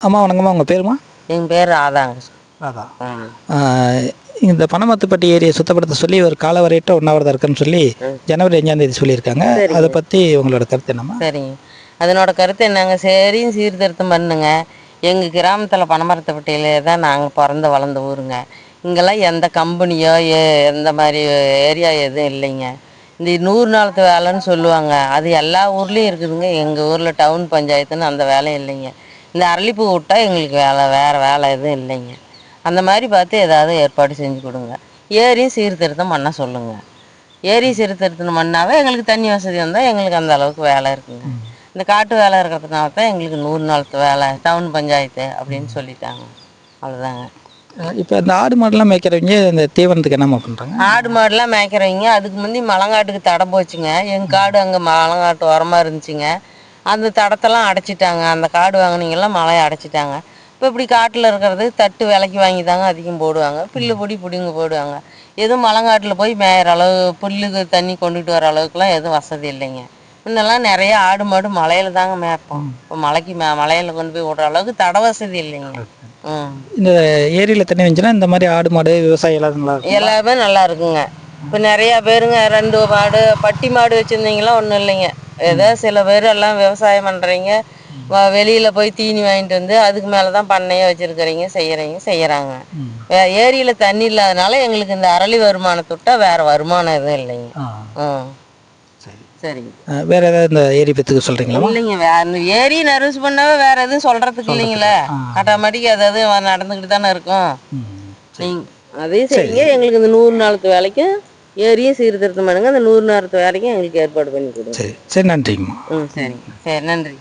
அம்மா வணக்கம்மா. உங்கள் பேருமா? என் பேர் ராதாங்க ம். இந்த பனமத்துப்பட்டி ஏரியை சுத்தப்படுத்த சொல்லி ஒரு காலவரையிட்ட உண்ணாவிரதம் இருக்குன்னு சொல்லி ஜனவரி அஞ்சாம் தேதி சொல்லியிருக்காங்க. அதை பற்றி உங்களோட கருத்து என்னம்மா? சரிங்க. அதனோட கருத்து என்னங்க? சரியும் சீர்திருத்தம் பண்ணுங்க. எங்கள் கிராமத்தில் பனமரத்துப்பட்டியிலே தான் நாங்கள் பிறந்து வளர்ந்த ஊருங்க. இங்கெல்லாம் எந்த கம்பெனியோ எந்த மாதிரி ஏரியா எதுவும் இல்லைங்க. இந்த நூறு நாளத்து வேலைன்னு சொல்லுவாங்க. அது எல்லா ஊர்லேயும் இருக்குதுங்க. எங்கள் ஊரில் டவுன் பஞ்சாயத்துன்னு அந்த வேலை இல்லைங்க. இந்த அரளிப்பூ விட்டா எங்களுக்கு வேலை வேறு வேலை எதுவும் இல்லைங்க. அந்த மாதிரி பார்த்து ஏதாவது ஏற்பாடு செஞ்சு கொடுங்க. ஏரியும் சீர்திருத்தம் பண்ண சொல்லுங்கள் ஏரி சீர்திருத்தம் பண்ணாவே எங்களுக்கு தண்ணி வசதி வந்தால் எங்களுக்கு அந்த அளவுக்கு வேலை இருக்குங்க. இந்த காட்டு வேலை இருக்கிறதுனால தான் எங்களுக்கு நூறு நாளுக்கு வேலை டவுன் பஞ்சாயத்து அப்படின்னு சொல்லிட்டாங்க. அவ்வளோதாங்க இப்போ இந்த ஆடு மாடுலாம் மேய்க்கிறவங்க இந்த தீவனத்துக்கு என்னம்மா பண்ணுறாங்க ஆடு மாடுலாம் மேய்க்கிறவங்க அதுக்கு முந்தி மலங்காட்டுக்கு தடை போச்சுங்க. எங்கள் காடு அங்கே மலங்காட்டு உரமாக இருந்துச்சுங்க. அந்த தடத்தெல்லாம் அடைச்சிட்டாங்க. அந்த காடு வாங்கினீங்கெல்லாம் மலையை அடைச்சிட்டாங்க. இப்போ இப்படி காட்டில் இருக்கிறது தட்டு விலைக்கு வாங்கி தாங்க அதிகம் போடுவாங்க. புல்லு பொடி பிடிங்க போடுவாங்க. எதுவும் மலங்காட்டில் போய் மேயிற அளவு புல்லுக்கு தண்ணி கொண்டுட்டு வர அளவுக்குலாம் எதுவும் வசதி இல்லைங்க. முன்னெல்லாம் நிறைய ஆடு மாடு மலையில தாங்க மேய்ப்போம். இப்போ மலைக்கு மே மலையில கொண்டு போய் விடுற அளவுக்கு தடை வசதி இல்லைங்க. இந்த ஏரியில் தண்ணி வந்துச்சுன்னா இந்த மாதிரி ஆடு மாடு விவசாயம் எல்லாம் நல்லா இருக்குங்க. இப்போ நிறையா பேருங்க ரெண்டு மாடு பட்டி மாடு வச்சுருந்தீங்களாம் ஒன்றும் இல்லைங்க. ஏதோ சில பேர் எல்லாம் விவசாயம் பண்ணுறீங்க வெளியில் போய் தீனி வாங்கிட்டு வந்து அதுக்கு மேலே தான் பண்ணையே வச்சுருக்கிறீங்க செய்கிறீங்க செய்கிறாங்க ஏரியில் தண்ணி இல்லாதனால எங்களுக்கு இந்த அரளி வருமானத்தை விட்டா வேறு வருமானம் எதுவும் இல்லைங்க. ம் சரி. சரிங்க. வேற ஏதாவது இந்த ஏரி பத்துக்கு சொல்கிறீங்களா இல்லைங்க வேற ஏரி நர்வஸ் பண்ணாவே வேற எதுவும் சொல்றதுக்கு இல்லைங்களே. ஆட்டோமேட்டிக் அது அது நடந்துக்கிட்டு தானே இருக்கும். நீங்க அதையும் செய்யுங்க. எங்களுக்கு இந்த நூறு நாளுக்கு வேலைக்கும் ஏரியும் சீர்திருத்தம் பண்ணுங்க அந்த நூறு நாளுக்கு வேலைக்கும் எங்களுக்கு ஏற்பாடு பண்ணி கொடுங்க. சரி சரி நன்றிங்கம்மா ம் சரிங்க. சரி நன்றி.